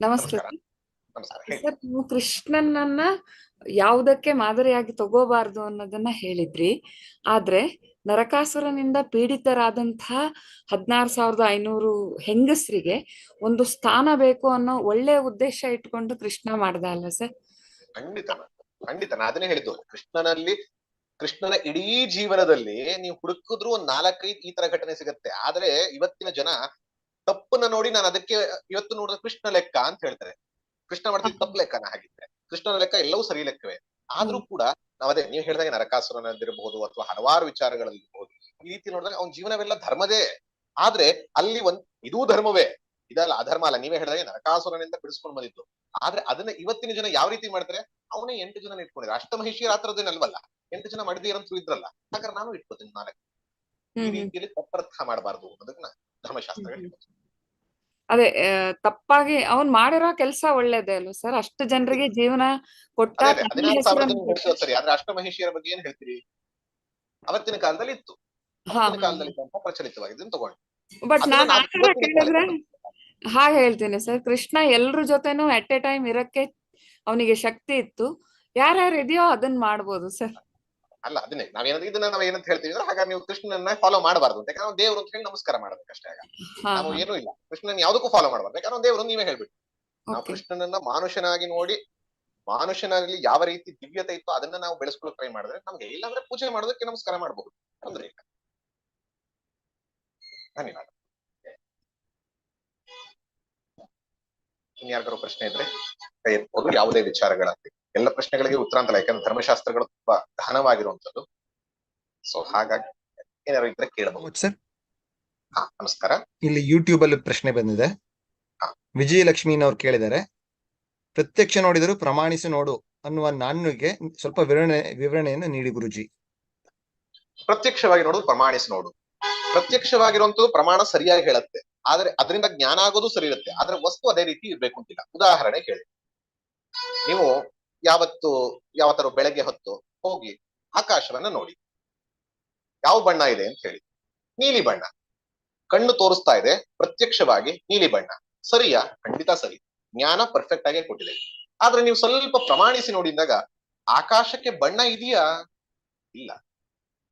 ನಮಸ್ಕಾರ. ನಮಸ್ಕಾರ ಸರ್ ನೀವು ಕೃಷ್ಣನನ್ನ ಯಾವುದಕ್ಕೆ ಮಾದರಿಯಾಗಿ ತಗೋಬಾರ್ದು ಅನ್ನೋದನ್ನ ಹೇಳಿದ್ರಿ. ಆದ್ರೆ ನರಕಾಸುರನಿಂದ ಪೀಡಿತರಾದಂತಹ ಹದಿನಾರು ಸಾವಿರದ ಐನೂರು ಹೆಂಗಸರಿಗೆ ಒಂದು ಸ್ಥಾನ ಬೇಕು ಅನ್ನೋ ಒಳ್ಳೆ ಉದ್ದೇಶ ಇಟ್ಕೊಂಡು ಕೃಷ್ಣ ಮಾಡ್ದ ಅಲ್ಲ ಸರ್? ಖಂಡಿತ. ಖಂಡಿತ. ನಾ ಅದನ್ನೇ ಹೇಳಿದ್ದು. ಕೃಷ್ಣನಲ್ಲಿ ಕೃಷ್ಣನ ಇಡೀ ಜೀವನದಲ್ಲಿ ನೀವು ಹುಡುಕಿದ್ರು ಒಂದ್ ನಾಲ್ಕೈದು ಈ ತರ ಘಟನೆ ಸಿಗತ್ತೆ. ಆದ್ರೆ ಇವತ್ತಿನ ಜನ ತಪ್ಪನ್ನ ನೋಡಿ ನಾನು ಅದಕ್ಕೆ ಇವತ್ತು ನೋಡಿದ್ರೆ ಕೃಷ್ಣ ಲೆಕ್ಕ ಅಂತ ಹೇಳ್ತಾರೆ. ಕೃಷ್ಣ ಮಾಡ್ತಿದ್ದ ತಪ್ಪು ಲೆಕ್ಕನ ಹಾಗಿದ್ರೆ. ಕೃಷ್ಣನ ಲೆಕ್ಕ ಎಲ್ಲವೂ ಸರಿ ಲೆಕ್ಕವೇ. ಆದ್ರೂ ಕೂಡ ನಾವ್ ಅದೇ ನೀವು ಹೇಳಿದಾಗ ನರಕಾಸುರನಲ್ಲಿರಬಹುದು ಅಥವಾ ಹಲವಾರು ವಿಚಾರಗಳಲ್ಲಿ ಇರಬಹುದು ಈ ರೀತಿ ನೋಡಿದಾಗ ಅವನ ಜೀವನವೆಲ್ಲ ಧರ್ಮದೇ. ಆದ್ರೆ ಅಲ್ಲಿ ಒಂದ್ ಇದೂ ಧರ್ಮವೇ. ಇದಲ್ಲ ಅಧರ್ಮ ಅಲ್ಲ. ನೀವೇ ಹೇಳಿದಾಗ ನರಕಾಸುರನಿಂದ ಬಿಡಿಸ್ಕೊಂಡು ಬಂದಿದ್ದು. ಆದ್ರೆ ಅದನ್ನ ಇವತ್ತಿನ ಜನ ಯಾವ ರೀತಿ ಮಾಡ್ತಾರೆ? ಅವನೇ ಎಂಟು ಜನ ಇಟ್ಕೊಂಡಿದ್ದಾರೆ. ಅಷ್ಟಮಹಿಷಿಯರ ಹತ್ರದೇನಲ್ವಲ್ಲ ಎಂಟು ಜನ ಮಡದಿಯರಂತೂ ಇದ್ರಲ್ಲ. ಹಾಗಾದ್ರೆ ನಾನು ಇಟ್ಕೋತೀನಿ ನಾಲ್ಕು ಈ. ರೀತಿಯಲ್ಲಿ ತಪ್ಪರ್ಥ ಮಾಡಬಾರ್ದು ಅನ್ನೋದನ್ನ ಧರ್ಮಶಾಸ್ತ್ರ. ಅದೇ ತಪ್ಪಾಗಿ ಅವನ್ ಮಾಡಿರೋ ಕೆಲಸ ಒಳ್ಳೇದೇ ಅಲ್ವ ಸರ್? ಅಷ್ಟು ಜನರಿಗೆ ಜೀವನ ಕೊಟ್ಟ ಸರಿ. ಆದ್ರೆ ಅಷ್ಟಮಹಿಷಿಯರ ಬಗ್ಗೆ ಏನ್ ಹೇಳ್ತೀರಿ? ಅವತ್ತಿನ ಕಾಲದಲ್ಲಿ ಇತ್ತು. ಕಾಲದಲ್ಲಿ ತಗೊಂಡು ಬಟ್ ನಾನು ಕೇಳಿದ್ರೆ ಹಾಗೆ ಹೇಳ್ತೀನಿ ಸರ್. ಕೃಷ್ಣ ಎಲ್ರ ಜೊತೆನೂ ಅಟ್ ಎ ಟೈಮ್ ಇರಕ್ಕೆ ಅವನಿಗೆ ಶಕ್ತಿ ಇತ್ತು. ಯಾರ್ಯಾರು ಇದೆಯೋ ಅದನ್ನ ಮಾಡ್ಬೋದು ಸರ್. ಅಲ್ಲ ಅದನ್ನೇ. ನಾವೇನಂತ ಇದನ್ನ ನಾವ್ ಏನಂತ ಹೇಳ್ತೀವಿ ಅಂದ್ರೆ ಹಾಗಾಗಿ ನೀವು ಕೃಷ್ಣನ ಫಾಲೋ ಮಾಡಬಾರ್ದು ಅಂತ. ಯಾಕಂದ್ರೆ ದೇವರು ಅಂತ ಹೇಳಿ ನಮಸ್ಕಾರ ಮಾಡ್ಬೇಕಷ್ಟೇ ಆಗ. ನಾವು ಏನೂ ಇಲ್ಲ. ಕೃಷ್ಣನ್ ಯಾವ್ದಕ್ಕೂ ಫಾಲೋ ಮಾಡಬಾರ್ದು. ಯಾಕಂದ್ರೆ ದೇವರು ನೀವೇ ಹೇಳ್ಬಿಟ್ಟು. ನಾವು ಕೃಷ್ಣನನ್ನ ಮಾನುಷನಾಗಿ ನೋಡಿ ಮಾನುಷನಲ್ಲಿ ಯಾವ ರೀತಿ ದಿವ್ಯತೆ ಇತ್ತು ಅದನ್ನ ನಾವು ಬೆಳೆಸ್ಕೊಳ್ಳೋ ಟ್ರೈ ಮಾಡಿದ್ರೆ ನಮ್ಗೆ ಇಲ್ಲಾಂದ್ರೆ ಪೂಜೆ ಮಾಡೋದಕ್ಕೆ ನಮಸ್ಕಾರ ಮಾಡಬಹುದು ತೊಂದರೆ ಇಲ್ಲ ಧನ್ಯವಾದ. ಇನ್ಯಾರಿಗಾರು ಪ್ರಶ್ನೆ ಇದ್ರೆ ಕೈ ಎತ್ಬೋದು ಯಾವುದೇ ವಿಚಾರಗಳಾಗ್ಲಿ. ಎಲ್ಲ ಪ್ರಶ್ನೆಗಳಿಗೆ ಉತ್ತರ ಅಂತಲ್ಲ ಯಾಕಂದ್ರೆ ಧರ್ಮಶಾಸ್ತ್ರಗಳು ತುಂಬಾ ಘನವಾಗಿರುವಂತದ್ದು ಸೊ ಹಾಗಾಗಿ ಏನಾದ್ರು ಇದ್ರೆ ಕೇಳಬಹುದು ಸರ್. ಹಾ ನಮಸ್ಕಾರ. ಇಲ್ಲಿ ಯೂಟ್ಯೂಬ್ ಅಲ್ಲಿ ಪ್ರಶ್ನೆ ಬಂದಿದೆ. ವಿಜಯಲಕ್ಷ್ಮಿನವ್ರು ವಿಜಯಲಕ್ಷ್ಮೀನವ್ರು ಕೇಳಿದ್ದಾರೆ. ಪ್ರತ್ಯಕ್ಷ ನೋಡಿದರೂ ಪ್ರಮಾಣಿಸಿ ನೋಡು ಅನ್ನುವ ನಾಣ್ಯಗೆ ಸ್ವಲ್ಪ ವಿವರಣೆ ವಿವರಣೆಯನ್ನು ನೀಡಿ ಗುರುಜಿ. ಪ್ರತ್ಯಕ್ಷವಾಗಿ ನೋಡು ಪ್ರಮಾಣಿಸಿ ನೋಡು. ಪ್ರತ್ಯಕ್ಷವಾಗಿರುವಂತದ್ದು ಪ್ರಮಾಣ ಸರಿಯಾಗಿ ಹೇಳುತ್ತೆ. ಆದ್ರೆ ಅದರಿಂದ ಜ್ಞಾನ ಆಗೋದು ಸರಿ ಇರುತ್ತೆ. ಆದ್ರೆ ವಸ್ತು ಅದೇ ರೀತಿ ಇರ್ಬೇಕು ಅಂತಿಲ್ಲ. ಉದಾಹರಣೆ ಹೇಳಿ. ನೀವು ಯಾವತ್ತು ಯಾವತ್ತಾರು ಬೆಳಗ್ಗೆ ಹೊತ್ತು ಹೋಗಿ ಆಕಾಶವನ್ನ ನೋಡಿ. ಯಾವ ಬಣ್ಣ ಇದೆ ಅಂತ ಹೇಳಿ. ನೀಲಿ ಬಣ್ಣ. ಕಣ್ಣು ತೋರಿಸ್ತಾ ಇದೆ ಪ್ರತ್ಯಕ್ಷವಾಗಿ ನೀಲಿ ಬಣ್ಣ. ಸರಿಯಾ? ಖಂಡಿತ ಸರಿ. ಜ್ಞಾನ ಪರ್ಫೆಕ್ಟ್ ಆಗಿ ಕೊಟ್ಟಿದೆ. ಆದ್ರೆ ನೀವು ಸ್ವಲ್ಪ ಪ್ರಮಾಣಿಸಿ ನೋಡಿದಾಗ ಆಕಾಶಕ್ಕೆ ಬಣ್ಣ ಇದೆಯಾ? ಇಲ್ಲ.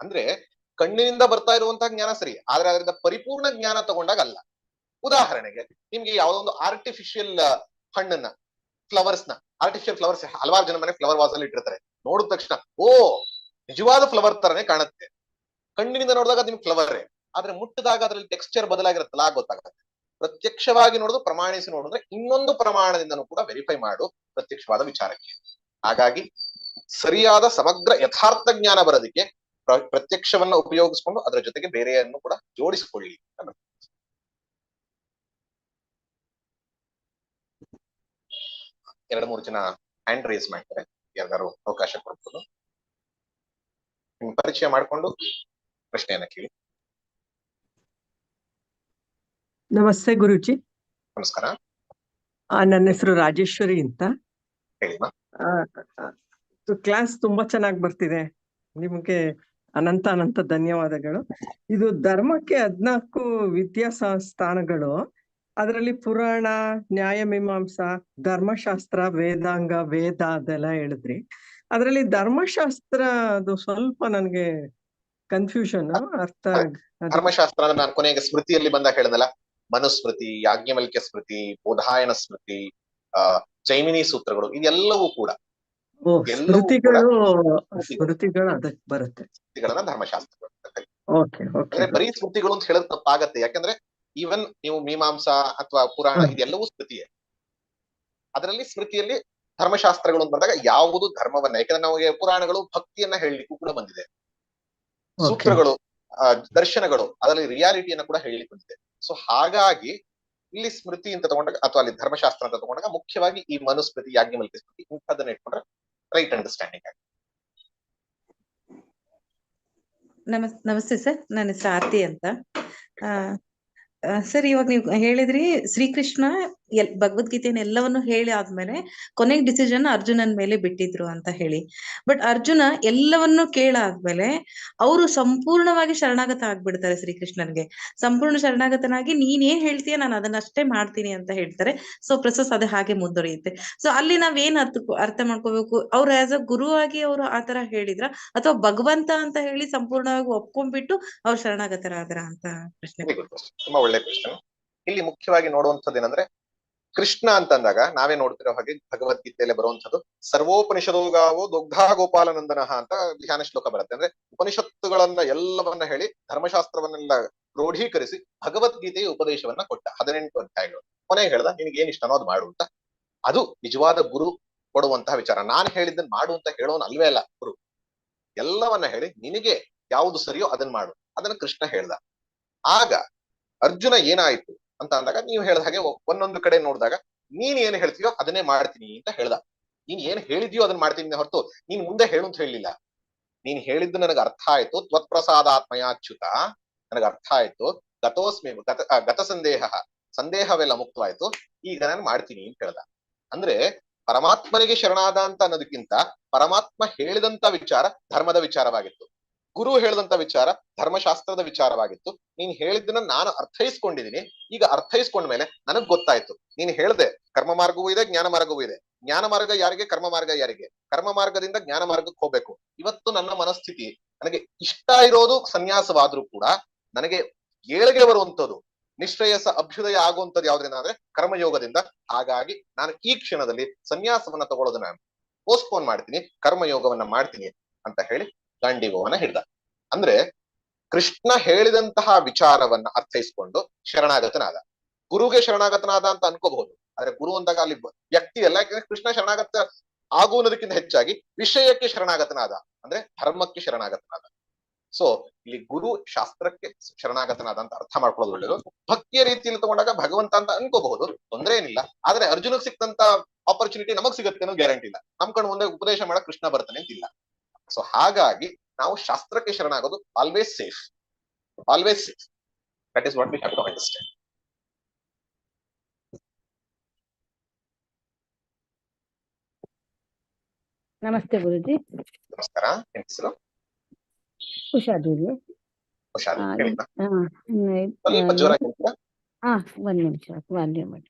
ಅಂದ್ರೆ ಕಣ್ಣಿನಿಂದ ಬರ್ತಾ ಇರುವಂತಹ ಜ್ಞಾನ ಸರಿ. ಆದ್ರೆ ಅದರಿಂದ ಪರಿಪೂರ್ಣ ಜ್ಞಾನ ತಗೊಂಡಾಗ ಅಲ್ಲ. ಉದಾಹರಣೆಗೆ ನಿಮ್ಗೆ ಯಾವುದೋ ಒಂದು ಆರ್ಟಿಫಿಷಿಯಲ್ ಹಣ್ಣನ್ನ ಫ್ಲವರ್ಸ್ ಆರ್ಟಿಫಿಷಿಯಲ್ ಫ್ಲವರ್ಸ್ ಹಲವಾರು ಜನ ಮನೆ ಫ್ಲವರ್ ವಾಸ್ ಅಲ್ಲಿ ಇಟ್ಟಿರ್ತಾರೆ. ನೋಡಿದ ತಕ್ಷಣ, ಓ, ನಿಜವಾದ ಫ್ಲವರ್ ತರನೇ ಕಾಣುತ್ತೆ. ಕಣ್ಣಿನಿಂದ ನೋಡಿದಾಗ ನಿಮ್ಗೆ ಫ್ಲವರೇ ಆದ್ರೆ ಮುಟ್ಟಿದಾಗ ಅದ್ರಲ್ಲಿ ಟೆಕ್ಸ್ಚರ್ ಬದಲಾಗಿರುತ್ತಲ್ಲ ಗೊತ್ತಾಗುತ್ತೆ. ಪ್ರತ್ಯಕ್ಷವಾಗಿ ನೋಡೋದು, ಪ್ರಮಾಣಿಸಿ ನೋಡಿದ್ರೆ ಇನ್ನೊಂದು ಪ್ರಮಾಣದಿಂದನೂ ಕೂಡ ವೆರಿಫೈ ಮಾಡು ಪ್ರತ್ಯಕ್ಷವಾದ ವಿಚಾರಕ್ಕೆ. ಹಾಗಾಗಿ ಸರಿಯಾದ ಸಮಗ್ರ ಯಥಾರ್ಥ ಜ್ಞಾನ ಬರೋದಕ್ಕೆ ಪ್ರ- ಪ್ರತ್ಯಕ್ಷವನ್ನ ಉಪಯೋಗಿಸ್ಕೊಂಡು ಅದರ ಜೊತೆಗೆ ಬೇರೆಯನ್ನು ಕೂಡ ಜೋಡಿಸಿಕೊಳ್ಳಿ ಎರಡು ಮೂರು ಜನ ಹ್ಯಾಂಡ್ ರೇಸ್ ಮಾಡ್ತಾರೆ. ಯಾರಿಗಾರು ಅವಕಾಶ ಕೊಡ್ಬೋದು. ನಿಮ್ ಪರಿಚಯ ಮಾಡ್ಕೊಂಡು ಪ್ರಶ್ನೆಯನ್ನ ಕೇಳಿ. ನಮಸ್ತೆ ಗುರುಜಿ. ನಮಸ್ಕಾರ. ಆ, ನನ್ನ ಹೆಸರು ರಾಜೇಶ್ವರಿ ಅಂತ. ಕ್ಲಾಸ್ ತುಂಬಾ ಚೆನ್ನಾಗಿ ಬರ್ತಿದೆ. ನಿಮಗೆ ಅನಂತ ಅನಂತ ಧನ್ಯವಾದಗಳು. ಇದು ಧರ್ಮಕ್ಕೆ ಹದ್ನಾಲ್ಕು ವಿದ್ಯಾಸ ಸ್ಥಾನಗಳು. ಅದರಲ್ಲಿ ಪುರಾಣ ನ್ಯಾಯ ಮೀಮಾಂಸಾ ಧರ್ಮಶಾಸ್ತ್ರ ವೇದಾಂಗ ವೇದ ಅದೆಲ್ಲ ಹೇಳಿದ್ರಿ. ಅದರಲ್ಲಿ ಧರ್ಮಶಾಸ್ತ್ರ ಅದು ಸ್ವಲ್ಪ ನನಗೆ ಕನ್ಫ್ಯೂಷನ್ ಅರ್ಥ ಧರ್ಮಶಾಸ್ತ್ರ ನಾನು ಕೊನೆಗೆ ಸ್ಮೃತಿಯಲ್ಲಿ ಬಂದಾಗ ಹೇಳಿದಲ್ಲ ಮನುಸ್ಮೃತಿ ಯಾಜ್ಞವಲ್ಕ್ಯ ಸ್ಮೃತಿ ಬೋಧಾಯನ ಸ್ಮೃತಿ ಜೈಮಿನಿ ಸೂತ್ರಗಳು ಇದೆಲ್ಲವೂ ಕೂಡ. ಸ್ಮೃತಿಗಳು ಸ್ಮೃತಿಗಳು. ಅದಕ್ಕೆ ಬರುತ್ತೆ. ಸ್ಮೃತಿಗಳನ್ನ ಧರ್ಮಶಾಸ್ತ್ರಗಳು ಬರೀ ಸ್ಮೃತಿಗಳು ಅಂತ ಹೇಳೋದು ತಪ್ಪಾಗತ್ತೆ. ಯಾಕಂದ್ರೆ ಈವನ್ ನೀವು ಮೀಮಾಂಸಾ ಅಥವಾ ಪುರಾಣ ಇದೆಲ್ಲವೂ ಸ್ಮೃತಿಯೇ. ಅದರಲ್ಲಿ ಸ್ಮೃತಿಯಲ್ಲಿ ಧರ್ಮಶಾಸ್ತ್ರಗಳು ಅಂತ ಬಂದಾಗ ಯಾವುದು ಧರ್ಮವನ್ನ ಯಾಕಂದ್ರೆ ನಮಗೆ ಪುರಾಣಗಳು ಭಕ್ತಿಯನ್ನ ಹೇಳಲಿಕ್ಕೂ ಕೂಡ ಬಂದಿದೆ. ಸೂತ್ರಗಳು ಆ, ದರ್ಶನಗಳು ಅದರಲ್ಲಿ ರಿಯಾಲಿಟಿಯನ್ನ ಕೂಡ ಹೇಳಲಿಕ್ಕೆ ಬಂದಿದೆ. ಸೊ ಹಾಗಾಗಿ ಇಲ್ಲಿ ಸ್ಮೃತಿ ಅಂತ ತಗೊಂಡಾಗ ಅಥವಾ ಅಲ್ಲಿ ಧರ್ಮಶಾಸ್ತ್ರ ಅಂತ ತಗೊಂಡಾಗ ಮುಖ್ಯವಾಗಿ ಈ ಮನುಸ್ಮೃತಿ ಯಾಜ್ಞವಲ್ಕ್ಯ ಸ್ಮೃತಿ ಇಂಥದನ್ನ ಇಟ್ಕೊಂಡ್ರೆ ರೈಟ್ ಅಂಡರ್ಸ್ಟ್ಯಾಂಡಿಂಗ್ ಆಗಿ ನಮಸ್ ನಮಸ್ತೆ ಸರ್. ನನ್ನ ಹೆಸರು ಆರತಿ ಅಂತ. ಸರ್ ಇವಾಗ ನೀವು ಹೇಳಿದ್ರಿ ಶ್ರೀಕೃಷ್ಣ ಎಲ್ ಭಗವದ್ಗೀತೆನ ಎಲ್ಲವನ್ನು ಹೇಳಿ ಆದ್ಮೇಲೆ ಕೊನೆಗೆ ಡಿಸಿಷನ್ ಅರ್ಜುನನ್ ಮೇಲೆ ಬಿಟ್ಟಿದ್ರು ಅಂತ ಹೇಳಿ. ಬಟ್ ಅರ್ಜುನ ಎಲ್ಲವನ್ನು ಕೇಳಾದ್ಮೇಲೆ ಅವರು ಸಂಪೂರ್ಣವಾಗಿ ಶರಣಾಗತ ಆಗ್ಬಿಡ್ತಾರೆ ಶ್ರೀಕೃಷ್ಣನ್ಗೆ. ಸಂಪೂರ್ಣ ಶರಣಾಗತನಾಗಿ ನೀನ್ ಏನ್ ಹೇಳ್ತೀಯ ನಾನು ಅದನ್ನಷ್ಟೇ ಮಾಡ್ತೀನಿ ಅಂತ ಹೇಳ್ತಾರೆ. ಸೊ ಪ್ರೊಸೆಸ್ ಅದೇ ಹಾಗೆ ಮುಂದುವರಿಯುತ್ತೆ. ಸೊ ಅಲ್ಲಿ ನಾವೇನ್ ಅರ್ಥ ಅರ್ಥ ಮಾಡ್ಕೋಬೇಕು? ಅವ್ರು ಆಸ್ ಅ ಆಗಿ ಅವರು ಆತರ ಹೇಳಿದ್ರ ಅಥವಾ ಭಗವಂತ ಅಂತ ಹೇಳಿ ಸಂಪೂರ್ಣವಾಗಿ ಒಪ್ಕೊಂಡ್ಬಿಟ್ಟು ಅವ್ರು ಶರಣಾಗತರಾದ್ರ ಅಂತ ಪ್ರಶ್ನೆ. ತುಂಬಾ ಒಳ್ಳೆ ಪ್ರಶ್ನೆ. ಇಲ್ಲಿ ಮುಖ್ಯವಾಗಿ ನೋಡುವಂತದ್ದು ಏನಂದ್ರೆ ಕೃಷ್ಣ ಅಂತಂದಾಗ ನಾವೇ ನೋಡ್ತಿರೋ ಹಾಗೆ ಭಗವದ್ಗೀತೆಯಲ್ಲಿ ಬರುವಂತದ್ದು ಸರ್ವೋಪನಿಷದೋಗಾವೋ ದುಗ್ಧಾ ಗೋಪಾಲನಂದನಃ ಅಂತ ಧ್ಯಾನ ಶ್ಲೋಕ ಬರುತ್ತೆ. ಅಂದ್ರೆ ಉಪನಿಷತ್ತುಗಳನ್ನ ಎಲ್ಲವನ್ನ ಹೇಳಿ ಧರ್ಮಶಾಸ್ತ್ರವನ್ನೆಲ್ಲ ಕ್ರೋಢೀಕರಿಸಿ ಭಗವದ್ಗೀತೆಯ ಉಪದೇಶವನ್ನ ಕೊಟ್ಟ. ಹದಿನೆಂಟು ಅಧ್ಯಾಯಗಳು. ಕೊನೆಗೆ ಹೇಳ್ದ ನಿನಗೆ ಏನ್ ಇಷ್ಟನೋ ಅದು ಮಾಡು ಅಂತ. ಅದು ನಿಜವಾದ ಗುರು ಕೊಡುವಂತಹ ವಿಚಾರ. ನಾನು ಹೇಳಿದ್ದನ್ನ ಮಾಡು ಅಂತ ಹೇಳೋನ್ ಅಲ್ವೇ ಅಲ್ಲ ಗುರು. ಎಲ್ಲವನ್ನ ಹೇಳಿ ನಿನಗೆ ಯಾವುದು ಸರಿಯೋ ಅದನ್ನ ಮಾಡು. ಅದನ್ನ ಕೃಷ್ಣ ಹೇಳ್ದ. ಆಗ ಅರ್ಜುನ ಏನಾಯ್ತು? ಅಂತ ಅಂದಾಗ ನೀವು ಹೇಳಿದ ಹಾಗೆ ಒಂದೊಂದು ಕಡೆ ನೋಡಿದಾಗ ನೀನ್ ಏನ್ ಹೇಳ್ತೀಯೋ ಅದನ್ನೇ ಮಾಡ್ತೀನಿ ಅಂತ ಹೇಳ್ದ. ನೀನ್ ಏನ್ ಹೇಳಿದ್ಯೋ ಅದನ್ನ ಮಾಡ್ತೀನಿ ಹೊರತು ನೀನ್ ಮುಂದೆ ಹೇಳು ಅಂತ ಹೇಳಿಲ್ಲ. ನೀನ್ ಹೇಳಿದ್ದು ನನಗೆ ಅರ್ಥ ಆಯ್ತು. ತ್ವತ್ಪ್ರಸಾದಾತ್ಮಯಾಚ್ಯುತ. ನನಗೆ ಅರ್ಥ ಆಯ್ತು. ಗತೋಸ್ಮಿ ಗತ ಗತ ಸಂದೇಹ ಸಂದೇಹವೆಲ್ಲ ಮುಕ್ತವಾಯ್ತು. ಈಗ ನಾನು ಮಾಡ್ತೀನಿ ಅಂತ ಹೇಳ್ದ. ಅಂದ್ರೆ ಪರಮಾತ್ಮನಿಗೆ ಶರಣಾದ ಅಂತ ಅನ್ನೋದಕ್ಕಿಂತ ಪರಮಾತ್ಮ ಹೇಳಿದಂತ ವಿಚಾರ ಧರ್ಮದ ವಿಚಾರವಾಗಿತ್ತು. ಗುರು ಹೇಳಿದಂತ ವಿಚಾರ ಧರ್ಮಶಾಸ್ತ್ರದ ವಿಚಾರವಾಗಿತ್ತು. ನೀನ್ ಹೇಳಿದ್ದನ್ನ ನಾನು ಅರ್ಥೈಸ್ಕೊಂಡಿದೀನಿ. ಈಗ ಅರ್ಥೈಸ್ಕೊಂಡ ಮೇಲೆ ನನಗ್ ಗೊತ್ತಾಯ್ತು. ನೀನ್ ಹೇಳ್ದೆ ಕರ್ಮ ಮಾರ್ಗವೂ ಇದೆ, ಜ್ಞಾನ ಮಾರ್ಗವೂ ಇದೆ. ಜ್ಞಾನ ಮಾರ್ಗ ಯಾರಿಗೆ, ಕರ್ಮ ಮಾರ್ಗ ಯಾರಿಗೆ? ಕರ್ಮ ಮಾರ್ಗದಿಂದ ಜ್ಞಾನ ಮಾರ್ಗಕ್ಕೆ ಹೋಗ್ಬೇಕು. ಇವತ್ತು ನನ್ನ ಮನಸ್ಥಿತಿ ನನಗೆ ಇಷ್ಟ ಇರೋದು ಸನ್ಯಾಸವಾದ್ರೂ ಕೂಡ ನನಗೆ ಏಳಿಗೆ ಬರುವಂತದ್ದು ನಿಶ್ರೇಯಸ ಅಭ್ಯುದಯ ಆಗುವಂತದ್ದು ಯಾವ್ದ್ರಿಂದ ಅಂದ್ರೆ ಕರ್ಮಯೋಗದಿಂದ. ಹಾಗಾಗಿ ನಾನು ಈ ಕ್ಷಣದಲ್ಲಿ ಸನ್ಯಾಸವನ್ನ ತಗೊಳ್ಳೋದನ್ನ ಪೋಸ್ಟ್ಪೋನ್ ಮಾಡ್ತೀನಿ, ಕರ್ಮಯೋಗವನ್ನ ಮಾಡ್ತೀನಿ ಅಂತ ಹೇಳಿ ದಾಂಡಿಗೋವನ್ನ ಹಿಡ್ದ. ಅಂದ್ರೆ ಕೃಷ್ಣ ಹೇಳಿದಂತಹ ವಿಚಾರವನ್ನ ಅರ್ಥೈಸ್ಕೊಂಡು ಶರಣಾಗತನಾದ. ಗುರುಗೆ ಶರಣಾಗತನಾದ ಅಂತ ಅನ್ಕೋಬಹುದು. ಆದ್ರೆ ಗುರು ಅಂದಾಗ ಅಲ್ಲಿ ವ್ಯಕ್ತಿ ಅಲ್ಲ, ಯಾಕಂದ್ರೆ ಕೃಷ್ಣ ಶರಣಾಗತ ಆಗುವುದಕ್ಕಿಂತ ಹೆಚ್ಚಾಗಿ ವಿಷಯಕ್ಕೆ ಶರಣಾಗತನಾದ. ಅಂದ್ರೆ ಧರ್ಮಕ್ಕೆ ಶರಣಾಗತನಾದ. ಸೊ ಇಲ್ಲಿ ಗುರು ಶಾಸ್ತ್ರಕ್ಕೆ ಶರಣಾಗತನಾದ ಅಂತ ಅರ್ಥ ಮಾಡ್ಕೊಳ್ಳೋದು ಒಳ್ಳೆಯದು ಭಕ್ತಿಯ ರೀತಿಯಲ್ಲಿ ತಗೊಂಡಾಗ ಭಗವಂತ ಅಂತ ಅನ್ಕೋಬಹುದು. ತೊಂದರೆ ಏನಿಲ್ಲ. ಆದ್ರೆ ಅರ್ಜುನಗ್ ಸಿಕ್ಕಂತ ಆಪರ್ಚುನಿಟಿ ನಮಗ್ ಸಿಗತ್ತೆ ಅನ್ನೋ ಗ್ಯಾರಂಟಿ ಇಲ್ಲ. ನಮ್ ಕಣ್ ಮುಂದೆ ಉಪದೇಶ ಮಾಡಕ್ ಕೃಷ್ಣ ಬರ್ತಾನೆ ಅಂತಿಲ್ಲ. ಸೊ ಹಾಗಾಗಿ ನಾವು ಶಾಸ್ತ್ರಕ್ಕೆ ಶರಣಾಗೋದು always safe always safe that is what we have to understand ನಮಸ್ತೆ ಗುರುಜಿ. ನಮಸ್ಕಾರ. ನಿಮ್ ಹೆಸರು? ಹೇಳಿ ಹಾ, ಹ್ಮ್, ಸ್ವಲ್ಪ ಜೋರಾಗಿ ಹೇಳ್ತೀರಾ? ಹಾ ಒಂದ್ ನಿಮಿಷ ವಾಲ್ಯೂಮ್ ಮಾಡಿ